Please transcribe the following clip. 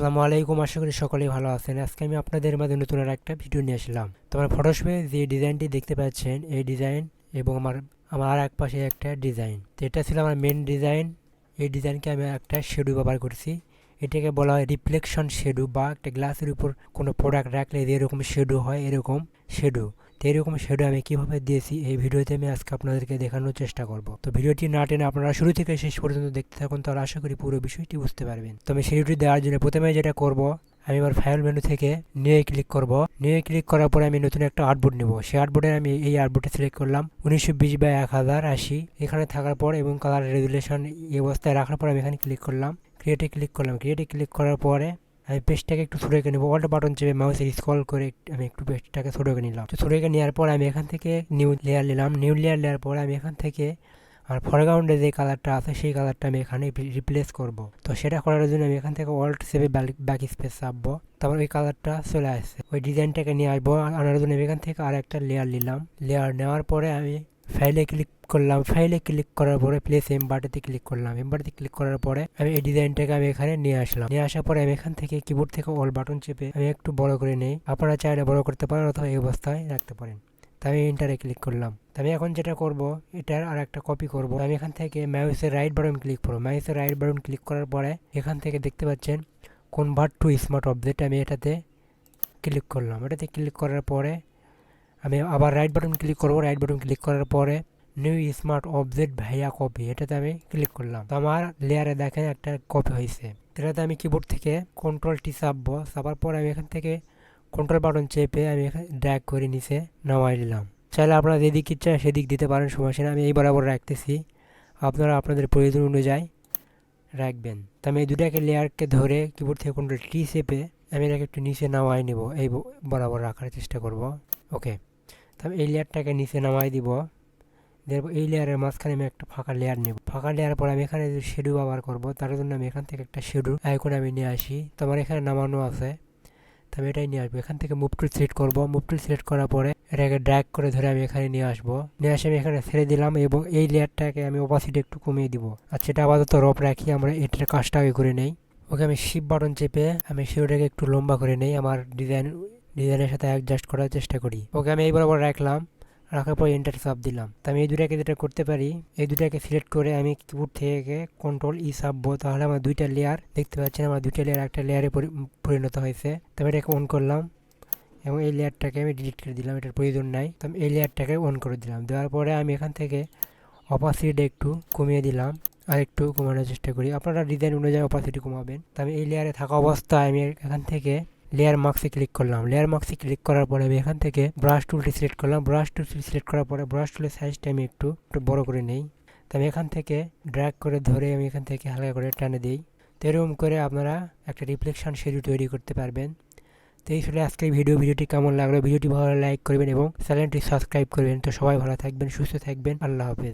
আসসালামু আলাইকুম, আশা করি সকলেই ভালো আছেন। আজকে আমি আপনাদের মাঝে নতুন আর একটা ভিডিও নিয়ে আসলাম। তো আমার ফটোশপে যে ডিজাইনটি দেখতে পাচ্ছেন, এই ডিজাইন এবং আমার আমার আর এক পাশে একটা ডিজাইন। তো এটা ছিল আমার মেন ডিজাইন। এই ডিজাইনকে আমি একটা শেডু ব্যবহার করছি। এটাকে বলা হয় রিফ্লেকশন শেডু বা একটা গ্লাসের উপর কোনো প্রোডাক্ট রাখলে যেরকম শেডু হয়, এরকম শেডু তো এরকম শেডু আমি কীভাবে দিয়েছি এই ভিডিওতে আমি আজকে আপনাদেরকে দেখানোর চেষ্টা করব। তো ভিডিওটি না টেনে আপনারা শুরু থেকে শেষ পর্যন্ত দেখতে থাকুন, তাহলে আশা করি পুরো বিষয়টি বুঝতে পারবেন। তো আমি শেডুটি দেওয়ার জন্য প্রথমে যেটা করব, আমি আমার ফাইল মেনু থেকে নিয়ে ক্লিক করব। নিয়ে ক্লিক করার পরে আমি নতুন একটা আর্টবোর্ড নেব। সেই আর্টবোর্ডে আমি এই আর্টবোর্ডে সিলেক্ট করলাম, উনিশশো বিশ বাই এক হাজার আশি। এখানে থাকার পর এবং কালার রেজুলেশন এই অবস্থায় রাখার পর আমি এখানে ক্লিক করলাম। ক্রিয়েটে ক্লিক করলাম। ক্রিয়েটে ক্লিক করার পরে আমি পেজটাকে একটু ছোটো করে নেব। অল্ট বাটন চেপে মাউসের স্ক্রল করে আমি একটু পেজটাকে ছোটো করে নিলাম। তো করে নেওয়ার পর আমি এখান থেকে নিউ লেয়ার নিলাম। নিউ লেয়ার নেওয়ার পর আমি এখান থেকে আমার ফরগ্রাউন্ডে যে কালারটা আছে, সেই কালারটা আমি এখানে রিপ্লেস করব। তো সেটা করার জন্য আমি এখান থেকে অল্ট সেভে ব্যাক স্পেস চাপবো। তারপর ওই কালারটা চলে আসছে। ওই ডিজাইনটাকে নিয়ে আসব। আনার জন্য আমি এখান থেকে আর একটা লেয়ার নিলাম। লেয়ার নেওয়ার পরে আমি ফাইলে ক্লিক করলাম ফাইলে ক্লিক করার পরে প্লেস এমবারটিতে ক্লিক করলাম। এমবারটিতে ক্লিক করার পরে আমি এই ডিজাইনটাকে আমি এখানে নিয়ে আসলাম। নিয়ে আসার পরে আমি এখান থেকে কিবোর্ড থেকে অল বাটন চেপে আমি একটু বড় করে নেই। আপনারা চাইলে বড় করতে পারেন অথবা এই অবস্থায় রাখতে পারেন। তো আমি ইন্টারে ক্লিক করলাম। আমি এখন যেটা করব, এটার আর একটা কপি করব আমি এখান থেকে মাউসের রাইট বাটন ক্লিক করব। মাউসের রাইট বাটন ক্লিক করার পরে এখান থেকে দেখতে পাচ্ছেন কনভার্ট টু স্মার্ট অবজেক্ট আমি এটাতে ক্লিক করলাম। এটাতে ক্লিক করার পরে আমি আবার রাইট বাটন ক্লিক করব। রাইট বাটন ক্লিক করার পরে new smart object via copy এটাতে আমি ক্লিক করলাম। তো আমার লেয়ারে দেখেন একটা কপি হয়েছে এটাতে আমি কিবোর্ড থেকে কন্ট্রোল টি চাপবো। চাপার পর আমি এখান থেকে কন্ট্রোল বাটন চেপে আমি এখানে ড্র্যাগ করে নিচে নামাই নিলাম চাইলে আপনারা যেদিক ইচ্ছা সেদিক দিতে পারেন, সমস্যা নেই। আমি এই বরাবর রাখতেছি। আপনারা আপনাদের প্রয়োজন অনুযায়ী রাখবেন। তো আমি এই দুটাকে লেয়ারকে ধরে কিবোর্ড থেকে কন্ট্রোল টি চেপে আমি এটাকে একটু নিচে নামাই নেব। এই বরাবর রাখার চেষ্টা করব। ওকে তো আমি এই লেয়ারটাকে নিচে নামাই দিব। দেব এই লেয়ারের মাঝখানে আমি একটা ফাঁকা লেয়ার নেব। ফাঁকা লেয়ার পর আমি এখানে যে শেডু ব্যবহার করব, তার জন্য আমি এখান থেকে একটা শেডু আইকন আমি নিয়ে আসি। তো আমার এখানে নামানো আছে। তো আমি এটাই নিয়ে আসব। এখান থেকে মুভ টুল সিলেক্ট করব। মুভ টুল সিলেক্ট করার পরে এটাকে ড্র্যাগ করে ধরে আমি এখানে নিয়ে আসব। নিয়ে আসে আমি এখানে ছেড়ে দিলাম এবং এই লেয়ারটাকে আমি ওপাসিটি একটু কমিয়ে দিব। আর সেটা আপাতত রপ রাখি, আমরা এটার কাজটা আগে করে নেই। ওকে, আমি শিপ বাটন চেপে আমি শিওটাকে একটু লম্বা করে নেই। আমার ডিজাইন ডিজাইনের সাথে অ্যাডজাস্ট করার চেষ্টা করি। ওকে, আমি এই বরাবর রাখলাম। রাখার পর এন্টার সাপ দিলাম। তো আমি এই দুটাকে যেটা করতে পারি, এই দুটাকে সিলেক্ট করে আমি কিবোর্ড থেকে কন্ট্রোল ই সাপবো তাহলে আমার দুইটা লেয়ার দেখতে পাচ্ছেন, আমার দুইটা লেয়ার একটা লেয়ারে পরিণত হয়েছে। তো আমি এটাকে অন করলাম এবং এই লেয়ারটাকে আমি ডিলিট করে দিলাম, এটার প্রয়োজন নাই। তো আমি এই লেয়ারটাকে অন করে দিলাম। দেওয়ার পরে আমি এখান থেকে অপাসিটি একটু কমিয়ে দিলাম আর একটু কমানোর চেষ্টা করি। আপনারা ডিজাইন অনুযায়ী অপাসিটি কমাবেন। তো আমি এই লেয়ারে থাকা অবস্থায় আমি এখান থেকে লেয়ার মার্কসে ক্লিক করলাম। লেয়ার মার্কসে ক্লিক করার পরে আমি এখান থেকে ব্রাশ টুলটি সিলেক্ট করলাম। ব্রাশ টুলটি সিলেক্ট করার পরে ব্রাশ টুলের সাইজটা আমি একটু একটু বড়ো করে নেই। তো আমি এখান থেকে ড্র্যাগ করে ধরে আমি এখান থেকে হালকা করে টানে দিই। তো এরকম করে আপনারা একটা রিফ্লেকশন শেডিউ তৈরি করতে পারবেন। তো এই ছিল আজকের ভিডিও ভিডিওটি কেমন লাগল? ভিডিওটি ভালো লাইক করবেন এবং চ্যানেলটি সাবস্ক্রাইব করবেন। তো সবাই ভালো থাকবেন, সুস্থ থাকবেন। আল্লাহ হাফেজ।